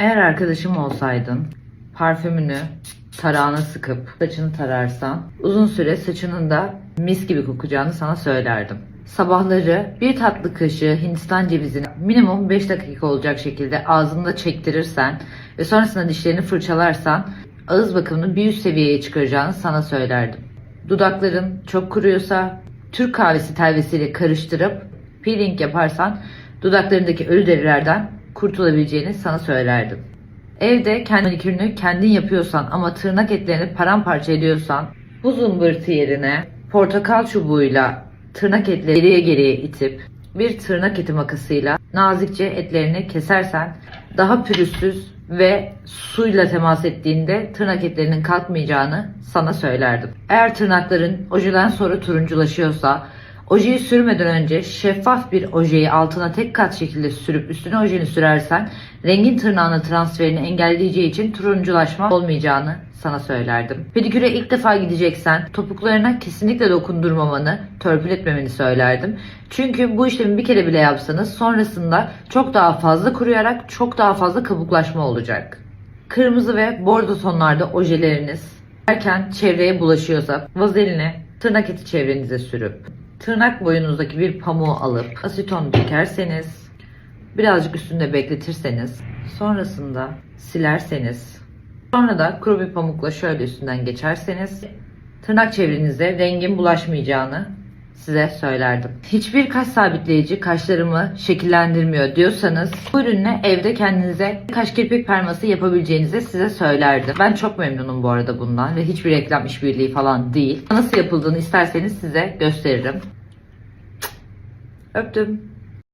Eğer arkadaşım olsaydın parfümünü tarağına sıkıp saçını tararsan uzun süre saçının da mis gibi kokacağını sana söylerdim. Sabahları bir tatlı kaşığı Hindistan cevizini minimum 5 dakika olacak şekilde ağzında çektirirsen ve sonrasında dişlerini fırçalarsan ağız bakımını bir üst seviyeye çıkaracağını sana söylerdim. Dudakların çok kuruyorsa Türk kahvesi telvesiyle karıştırıp peeling yaparsan dudaklarındaki ölü derilerden kurtulabileceğini sana söylerdim. Evde kendi manikürünü kendin yapıyorsan ama tırnak etlerini paramparça ediyorsan bu zımbırtı yerine portakal çubuğuyla tırnak etleri geriye geriye itip bir tırnak eti makasıyla nazikçe etlerini kesersen daha pürüzsüz ve suyla temas ettiğinde tırnak etlerinin kalkmayacağını sana söylerdim. Eğer tırnakların ojeden sonra turunculaşıyorsa Ojeyi sürmeden önce şeffaf bir ojeyi altına tek kat şekilde sürüp üstüne ojeni sürersen rengin tırnağına transferini engelleyeceği için turunculaşma olmayacağını sana söylerdim. Pediküre ilk defa gideceksen topuklarına kesinlikle dokundurmamanı, törpül etmemeni söylerdim. Çünkü bu işlemi bir kere bile yapsanız sonrasında çok daha fazla kuruyarak çok daha fazla kabuklaşma olacak. Kırmızı ve bordo tonlarda ojeleriniz erken çevreye bulaşıyorsa vazelini tırnak eti çevrenize sürüp tırnak boyunuzdaki bir pamuğu alıp aseton dökerseniz birazcık üstünde bekletirseniz sonrasında silerseniz sonra da kuru bir pamukla şöyle üstünden geçerseniz tırnak çevrenize rengin bulaşmayacağını size söylerdim. Hiçbir kaş sabitleyici kaşlarımı şekillendirmiyor diyorsanız bu ürünle evde kendinize kaş kirpik perması yapabileceğinizi size söylerdim. Ben çok memnunum bu arada bundan ve hiçbir reklam işbirliği falan değil. Nasıl yapıldığını isterseniz size gösteririm. Öptüm.